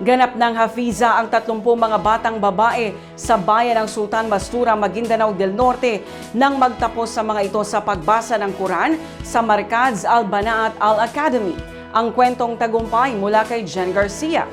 Ganap ng Hafiza ang 30 mga batang babae sa bayan ng Sultan Mastura, Maguindanao del Norte nang magtapos sa mga ito sa pagbasa ng Quran sa Markaz Al-Banaat Al-Academy. Ang kwentong tagumpay mula kay Jen Garcia.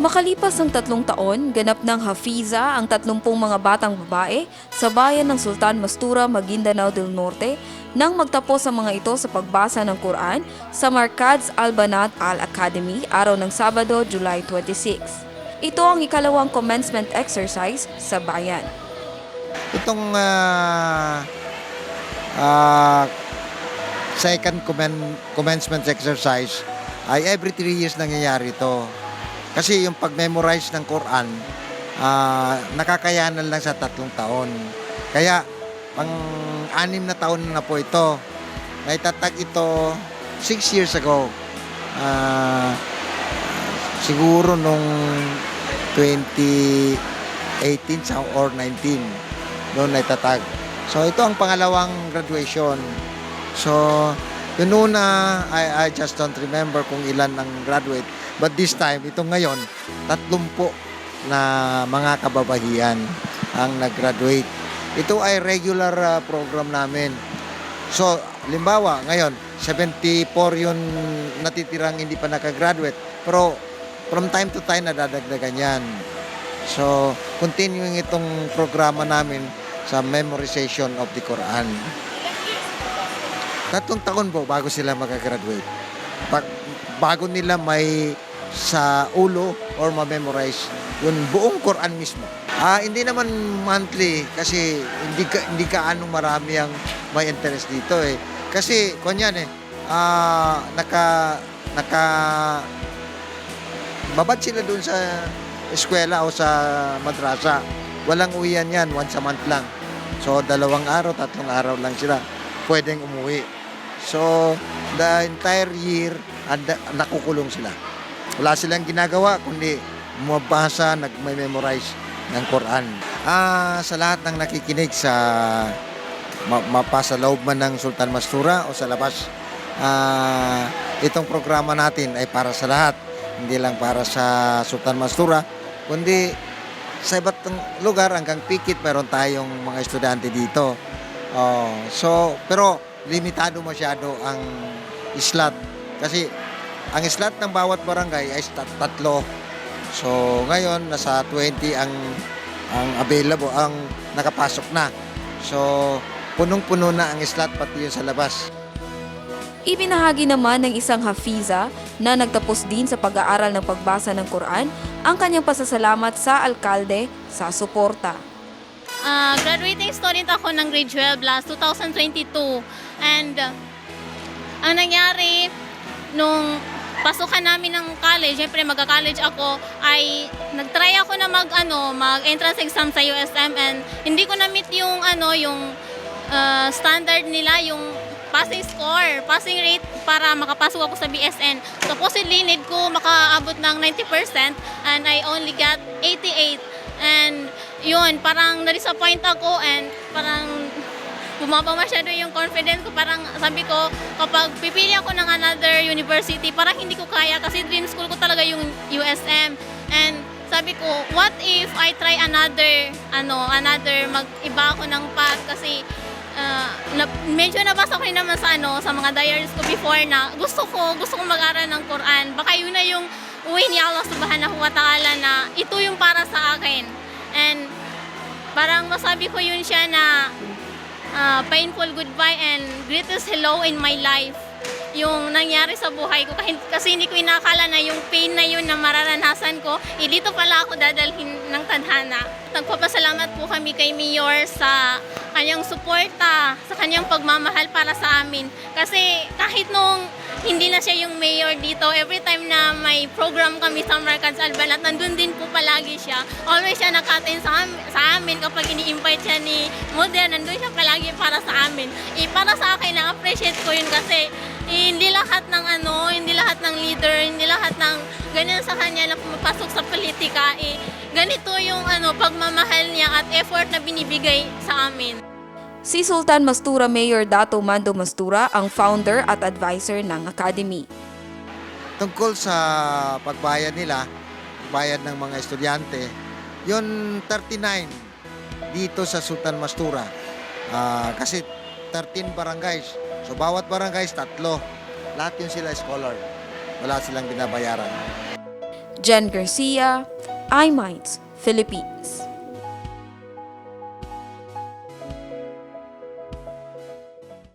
Makalipas ang tatlong taon, ganap ng Hafiza ang 30 mga batang babae sa bayan ng Sultan Mastura, Maguindanao del Norte nang magtapos ang mga ito sa pagbasa ng Quran sa Markaz Al-Banat Al-Academy araw ng Sabado, July 26. Ito ang ikalawang commencement exercise sa bayan. Itong ah, ah, second commen- commencement exercise ay every three years nangyayari ito. Kasi yung pag-memorize ng Quran, ah, nakakayanan lang sa tatlong taon. Kaya, pang anim na taon na po ito. Naitatag ito six years ago. Ah, siguro nung 2018 sa- or 19 noon naitatag. So ito ang pangalawang graduation. So yun una, I, I just don't remember kung ilan ang graduate. But this time, ito ngayon, tatlumpo na mga kababahian ang nag-graduate. Ito ay regular uh, program namin. So, limbawa, ngayon, 74 yun natitirang hindi pa nakagraduate. Pero, from time to time, nadadagdagan yan. So, continuing itong programa namin sa memorization of the Quran. Tatlong taon po bago sila makagraduate. Pag, bago nila may sa ulo or ma-memorize yung buong Quran mismo. Ah, hindi naman monthly kasi hindi ka hindi ka ano marami ang may interest dito eh. Kasi kunyan eh ah naka naka babad sila doon sa eskwela o sa madrasa. Walang uwian yan, once a month lang. So, dalawang araw, tatlong araw lang sila pwedeng umuwi. So, the entire year, anda, nakukulong sila. Wala silang ginagawa, kundi mabasa, nag-memorize ng Quran. Ah, sa lahat ng nakikinig sa ma- mapasa loob man ng Sultan Mastura o sa labas, ah, itong programa natin ay para sa lahat. Hindi lang para sa Sultan Mastura, kundi sa iba't lugar hanggang Pikit meron tayong mga estudyante dito. Oh, so pero limitado masyado ang islat kasi ang islat ng bawat barangay ay tat- tatlo. So ngayon nasa 20 ang ang available ang nakapasok na. So punong-puno na ang islat pati yung sa labas. Ibinahagi naman ng isang Hafiza na nagtapos din sa pag-aaral ng pagbasa ng Quran ang kanyang pasasalamat sa alkalde sa suporta. Ah, graduating student ako ng grade 12 last 2022. And uh, ang nangyari nung pasukan namin ng college, syempre magka-college ako, ay nag-try ako na mag ano, mag-entrance exam sa USM and hindi ko na meet yung ano, yung uh, standard nila, yung passing score, passing rate para makapasok ako sa BSN. Supposedly need ko makaabot ng 90% and I only got 88. And yun, parang na-disappoint ako and parang bumaba masyado yung confidence ko. Parang sabi ko, kapag pipili ako ng another university, parang hindi ko kaya kasi dream school ko talaga yung USM. And sabi ko, what if I try another, ano, another, mag-iba ako ng path kasi uh, na, medyo nabasa ko rin naman sa ano sa mga diaries ko before na gusto ko gusto ko mag-aral ng Quran baka yun na yung uwi ni Allah subhanahu wa ta'ala na ito yung para parang masabi ko yun siya na uh, painful goodbye and greatest hello in my life yung nangyari sa buhay ko kasi, kasi hindi ko inakala na yung pain na yun na mararanasan ko, eh dito pala ako dadalhin ng tadhana. Nagpapasalamat po kami kay Mayor sa kanyang suporta, sa kanyang pagmamahal para sa amin. Kasi kahit nung hindi na siya yung mayor dito, every time na may program kami sa Marcans Albanat, nandun din po palagi siya. Always siya nakatin sa, am- sa amin kapag ini-invite siya ni Modern, nandun siya palagi para sa amin. Eh, para sa akin, na-appreciate ko yun kasi eh, hindi lahat ng ano, hindi lahat ng leader, hindi lahat ng ganyan sa kanya na pumapasok sa politika, eh, ganito yung ano, pagmamahal niya at effort na binibigay sa amin. Si Sultan Mastura Mayor Dato Mando Mastura ang founder at advisor ng Academy. tungkol sa pagbayad nila, bayad ng mga estudyante, yun 39 dito sa Sultan Mastura. Ah, kasi 13 barangays. So bawat barangays tatlo. Lahat yun sila scholar. Wala silang binabayaran. Jen Garcia, iMinds, Philippines.